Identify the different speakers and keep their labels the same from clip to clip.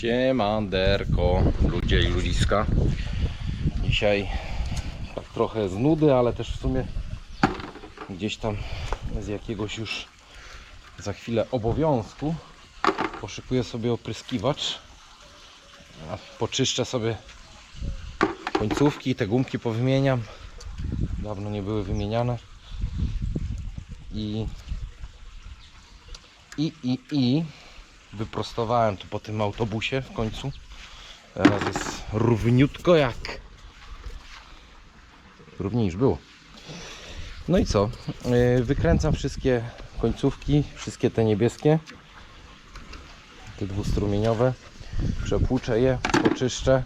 Speaker 1: Siemanderko, ludzie i ludziska. Dzisiaj tak trochę z nudy, ale też w sumie gdzieś tam z jakiegoś już za chwilę obowiązku poszykuję sobie opryskiwacz. Poczyszczę sobie końcówki, te gumki powymieniam. Dawno nie były wymieniane. I i, i, i wyprostowałem tu po tym autobusie w końcu. Teraz jest równiutko jak równiej niż było. No i co? Yy, Wykręcam wszystkie końcówki, wszystkie te niebieskie, te dwustrumieniowe. Przepłuczę je, poczyszczę.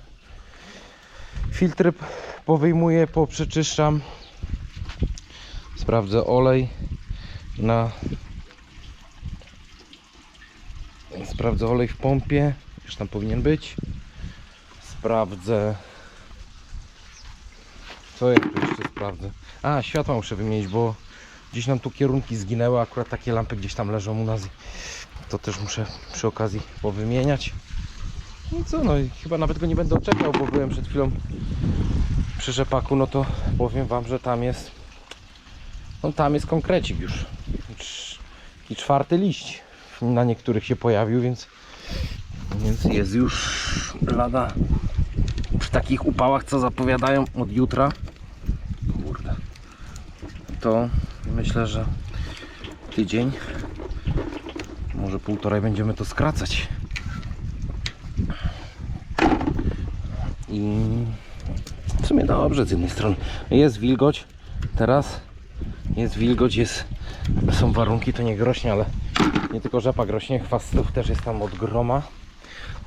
Speaker 1: Filtry powyjmuję, poprzeczyszczam. Sprawdzę olej na Sprawdzę olej w pompie, już tam powinien być. Sprawdzę. Co ja tu jeszcze sprawdzę? A, światła muszę wymienić, bo gdzieś nam tu kierunki zginęły. Akurat takie lampy gdzieś tam leżą u nas. To też muszę przy okazji powymieniać. No co, no chyba nawet go nie będę czekał, bo byłem przed chwilą przy rzepaku. No to powiem Wam, że tam jest. No tam jest konkrecik już. I czwarty liść na niektórych się pojawił, więc, więc jest już lada przy takich upałach, co zapowiadają od jutra. Kurde. To myślę, że tydzień, może półtorej będziemy to skracać. I w sumie dobrze z jednej strony. Jest wilgoć teraz. Jest wilgoć, jest, są warunki, to nie grośnie, ale nie tylko rzepak rośnie, chwastów też jest tam od groma.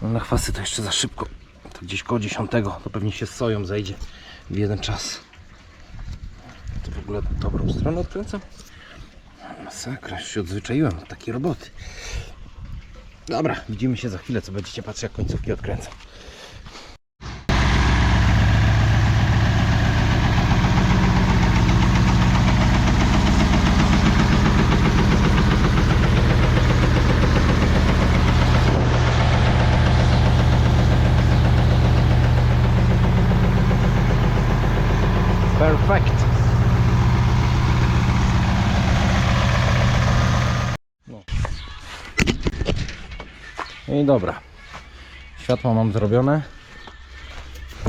Speaker 1: No na chwasty to jeszcze za szybko. To gdzieś koło 10 to pewnie się z soją zejdzie w jeden czas. To w ogóle dobrą stronę odkręcam. Masakra, już się odzwyczaiłem od takiej roboty. Dobra, widzimy się za chwilę, co będziecie patrzeć jak końcówki odkręcam. Perfekt. No. I dobra. Światła mam zrobione.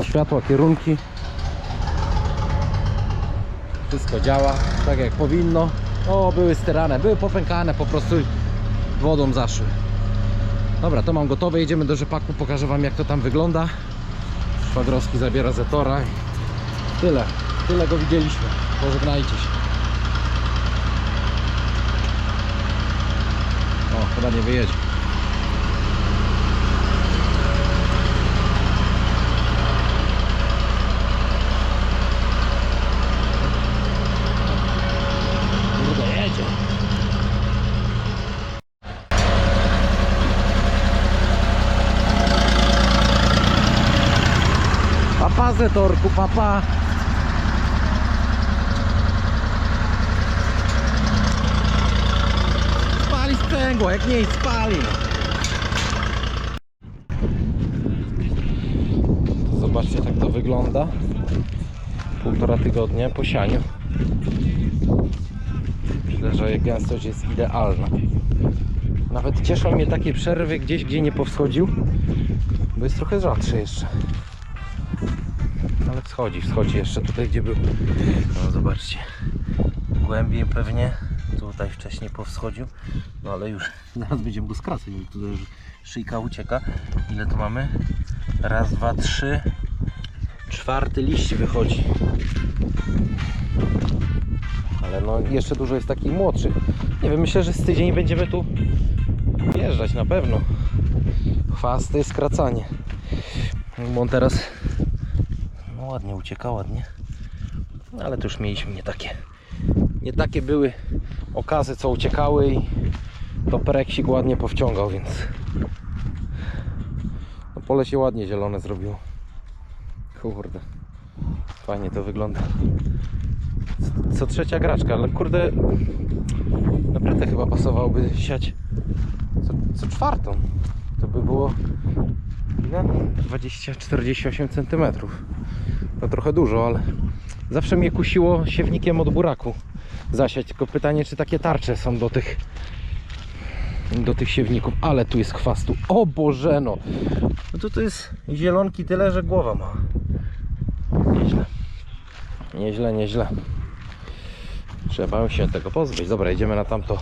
Speaker 1: Światła, kierunki. Wszystko działa tak jak powinno. O, były styrane, były popękane, po prostu wodą zaszły. Dobra, to mam gotowe. Jedziemy do rzepaku, pokażę Wam jak to tam wygląda. Szwagrowski zabiera Zetora i tyle. Tyle go widzieliśmy. Pożegnajcie się. O, chyba nie wyjedzie. Papa Zetorku, papa. Spali sprzęgło, jak nie spali. Zobaczcie, tak to wygląda. Półtora tygodnia po sianiu. Myślę, że gęstość jest idealna. Nawet cieszą mnie takie przerwy gdzieś, gdzie nie powschodził, bo jest trochę rzadszy jeszcze. Ale wschodzi, wschodzi jeszcze tutaj, gdzie był. No zobaczcie. Głębiej pewnie. Tutaj wcześniej powschodził. No ale już zaraz będziemy go skracać, bo tutaj już szyjka ucieka. Ile tu mamy? Raz, dwa, trzy. Czwarty liść wychodzi. Ale no jeszcze dużo jest takich młodszych. Nie wiem, myślę, że z tydzień będziemy tu wjeżdżać na pewno. Chwasty, skracanie. Bo on teraz no ładnie ucieka, ładnie. No, ale to już mieliśmy nie takie. Nie takie były okazy, co uciekały i to pereksik ładnie powciągał, więc no, pole się ładnie zielone zrobiło. Kurde. Fajnie to wygląda. Co- Co trzecia graczka, ale kurde naprawdę chyba pasowałoby siać co, co czwartą. To by było Ile? 20-48 cm. To trochę dużo, ale zawsze mnie kusiło siewnikiem od buraku zasiać. Tylko pytanie, czy takie tarcze są do tych do tych siewników, ale tu jest chwastu. O Bożeno! No to to jest zielonki tyle, że głowa ma. Nieźle. Nieźle, nieźle. Trzeba się tego pozbyć. Dobra, idziemy na tamto.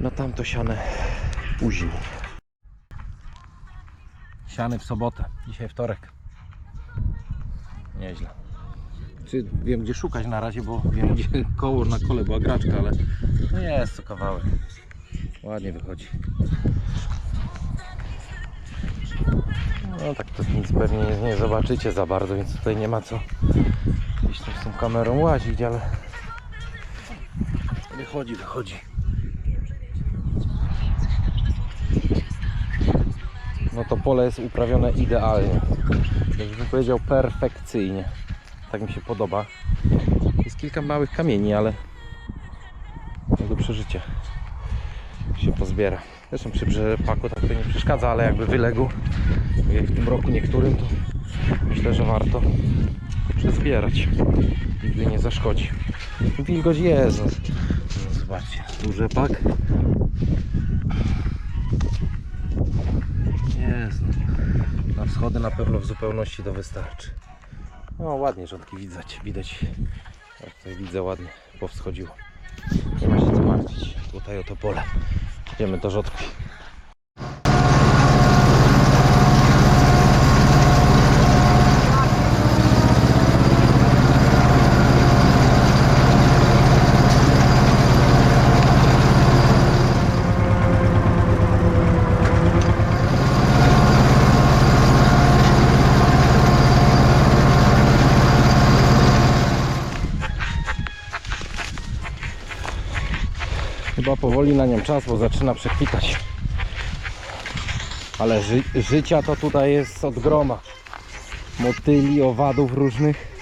Speaker 1: Na tamto siane później. Siany w sobotę. Dzisiaj wtorek. Nieźle. Czy wiem gdzie szukać na razie, bo wiem gdzie koło na kole była graczka, ale no jest to kawałek. Ładnie wychodzi. No tak to nic pewnie nie, nie zobaczycie za bardzo, więc tutaj nie ma co gdzieś tam z tą kamerą łazić, ale wychodzi, wychodzi. No to pole jest uprawione idealnie. Jak bym powiedział perfekcyjnie. Tak mi się podoba. Jest kilka małych kamieni, ale do przeżycia się pozbiera. Zresztą przy rzepaku tak to nie przeszkadza, ale jakby wyległ jak w tym roku niektórym, to myślę, że warto przezbierać. Nigdy nie zaszkodzi. Wilgoć jest. No, zobaczcie, tu rzepak. Jest. no. Na wschody na pewno w zupełności to wystarczy. No ładnie rządki widać, widać. Jak tutaj widzę ładnie powschodziło. Nie ma się co martwić. Tutaj oto pole. Idziemy do rzodki. Chyba powoli na nią czas, bo zaczyna przekwitać. Ale ży życia to tutaj jest od groma. Motyli, owadów różnych.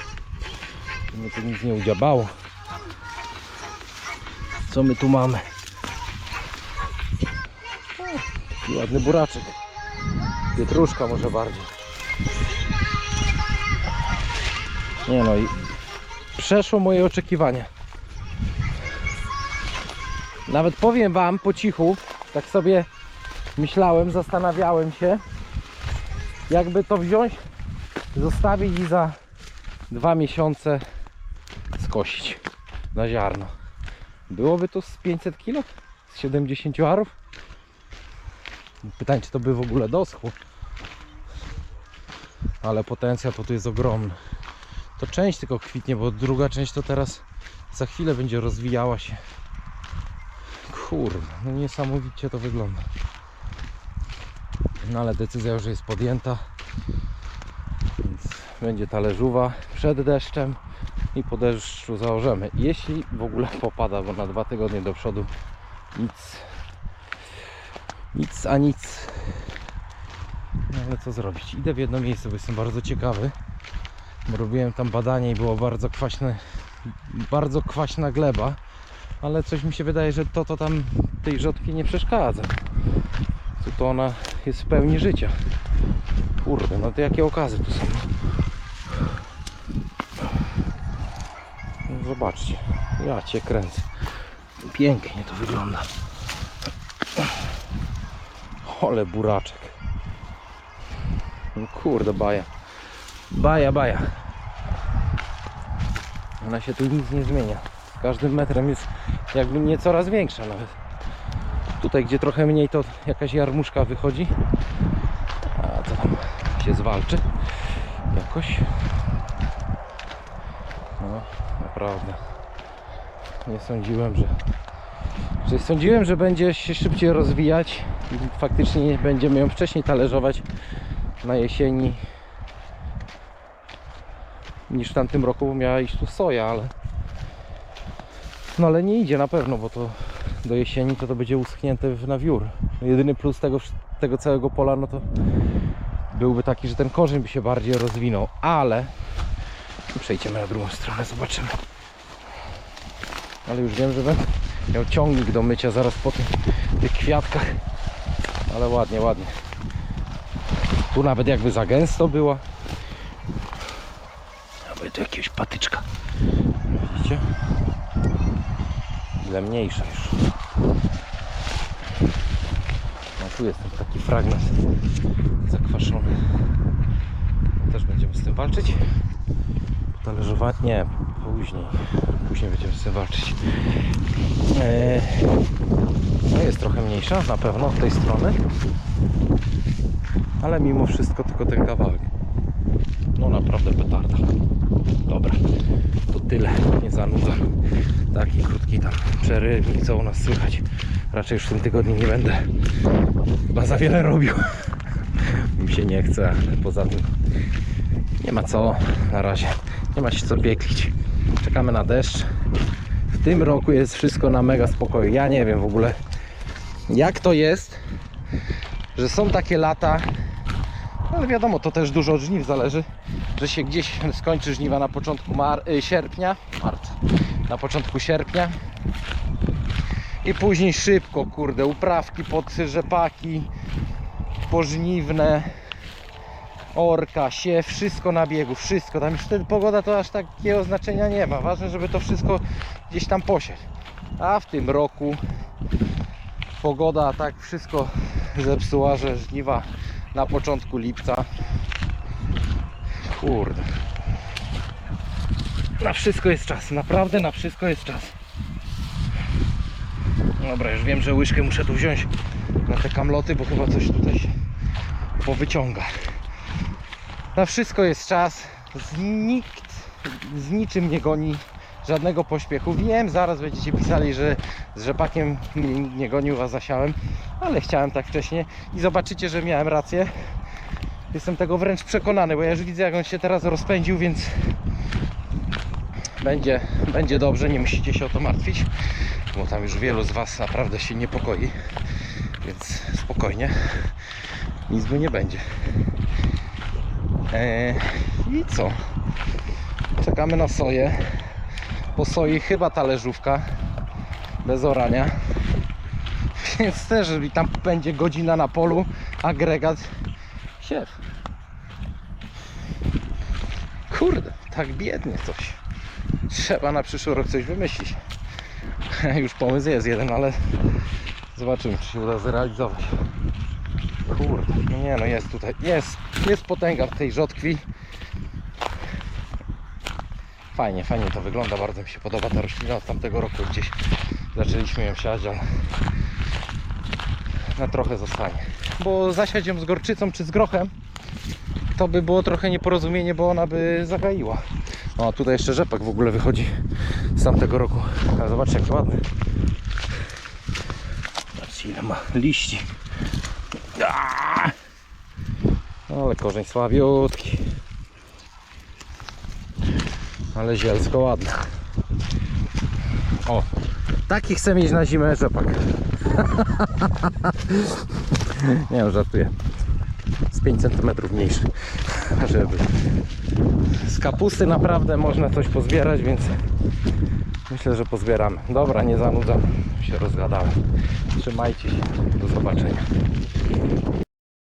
Speaker 1: Mnie tu nic nie udziabało. Co my tu mamy? Taki ładny buraczek. Pietruszka może bardziej. Nie no i przeszło moje oczekiwania. Nawet powiem Wam po cichu, tak sobie myślałem, zastanawiałem się, jakby to wziąć, zostawić i za dwa miesiące skosić na ziarno. Byłoby to z 500 kg? Z 70 arów? Pytanie, czy to by w ogóle doschło. Ale potencjał to tu jest ogromny. To część tylko kwitnie, bo druga część to teraz za chwilę będzie rozwijała się. Kurde, no niesamowicie to wygląda. No ale decyzja już jest podjęta. Więc będzie talerzowa przed deszczem i po deszczu założemy. Jeśli w ogóle popada, bo na dwa tygodnie do przodu nic, nic a nic. No ale co zrobić? Idę w jedno miejsce, bo jestem bardzo ciekawy. Bo robiłem tam badanie i było bardzo kwaśne, bardzo kwaśna gleba ale coś mi się wydaje, że to, to tam tej rzodki nie przeszkadza. Tu to ona jest w pełni życia. Kurde, no to jakie okazy tu są. No zobaczcie, ja cię kręcę. Pięknie to wygląda. Ole buraczek. No kurde, baja. Baja, baja. Ona się tu nic nie zmienia. Z każdym metrem jest jakby nie coraz większa nawet. Tutaj gdzie trochę mniej to jakaś jarmuszka wychodzi. A to tam się zwalczy jakoś. No, naprawdę. Nie sądziłem, że, że sądziłem, że będzie się szybciej rozwijać i faktycznie będziemy ją wcześniej talerzować na jesieni niż w tamtym roku, miała iść tu soja, ale no ale nie idzie na pewno, bo to do jesieni to to będzie uschnięte w- na wiór. Jedyny plus tego, tego całego pola, no to byłby taki, że ten korzeń by się bardziej rozwinął, ale przejdziemy na drugą stronę, zobaczymy. Ale już wiem, że będę miał ciągnik do mycia zaraz po tych, tych kwiatkach. Ale ładnie, ładnie. Tu nawet jakby za gęsto była. Aby tu jakiegoś patyczka. Widzicie? Mniejsza już. A tu jest taki fragment zakwaszony. Też będziemy z tym walczyć. Talerzowanie? Nie, później. Później będziemy z tym walczyć. Eee, no jest trochę mniejsza, na pewno od tej strony. Ale mimo wszystko tylko ten kawałek. No naprawdę petarda. Dobra, to tyle. Nie zanudzam. Taki krótki tam przerywnik, co u nas słychać. Raczej już w tym tygodniu nie będę chyba za wiele robił. Mi się nie chce, ale poza tym nie ma co na razie. Nie ma się co pieklić. Czekamy na deszcz. W tym roku jest wszystko na mega spokoju. Ja nie wiem w ogóle jak to jest, że są takie lata, ale wiadomo, to też dużo od żniw zależy, że się gdzieś skończy żniwa na początku mar- y, sierpnia, marca, na początku sierpnia i później szybko, kurde, uprawki pod rzepaki, pożniwne, orka, siew, wszystko na biegu, wszystko. Tam już wtedy pogoda to aż takiego znaczenia nie ma. Ważne, żeby to wszystko gdzieś tam posieć. A w tym roku pogoda tak wszystko zepsuła, że żniwa na początku lipca. Kurde. Na wszystko jest czas, naprawdę na wszystko jest czas. Dobra, już wiem, że łyżkę muszę tu wziąć na te kamloty, bo chyba coś tutaj się powyciąga. Na wszystko jest czas. Nikt z niczym nie goni żadnego pośpiechu. Wiem, zaraz będziecie pisali, że z rzepakiem mnie nikt nie gonił, a zasiałem, ale chciałem tak wcześniej i zobaczycie, że miałem rację. Jestem tego wręcz przekonany, bo ja już widzę, jak on się teraz rozpędził, więc będzie, będzie dobrze, nie musicie się o to martwić, bo tam już wielu z Was naprawdę się niepokoi, więc spokojnie, nic by nie będzie. Eee, I co? Czekamy na soję. Po soi chyba talerzówka bez orania. Więc też i tam będzie godzina na polu, agregat, siew. Kurde, tak biednie coś. Trzeba na przyszły rok coś wymyślić. Już pomysł jest jeden, ale zobaczymy, czy się uda zrealizować. Kurde, no nie no jest tutaj, jest, jest potęga w tej rzodkwi. Fajnie, fajnie to wygląda, bardzo mi się podoba ta roślina od tamtego roku gdzieś zaczęliśmy ją siać, ale na trochę zostanie. Bo zasiać ją z gorczycą czy z grochem to by było trochę nieporozumienie, bo ona by zagaiła. O, tutaj jeszcze rzepak w ogóle wychodzi z tamtego roku. Ale zobaczcie jak ładny. Zobaczcie ile ma liści. Aaaa! Ale korzeń słabiutki. Ale zielsko ładne. O, taki chcę mieć na zimę rzepak. Nie wiem, żartuję. Z 5 cm mniejszy. Żeby. Z kapusty naprawdę można coś pozbierać, więc myślę, że pozbieramy. Dobra, nie zanudzam. Się rozgadałem. Trzymajcie się. Do zobaczenia.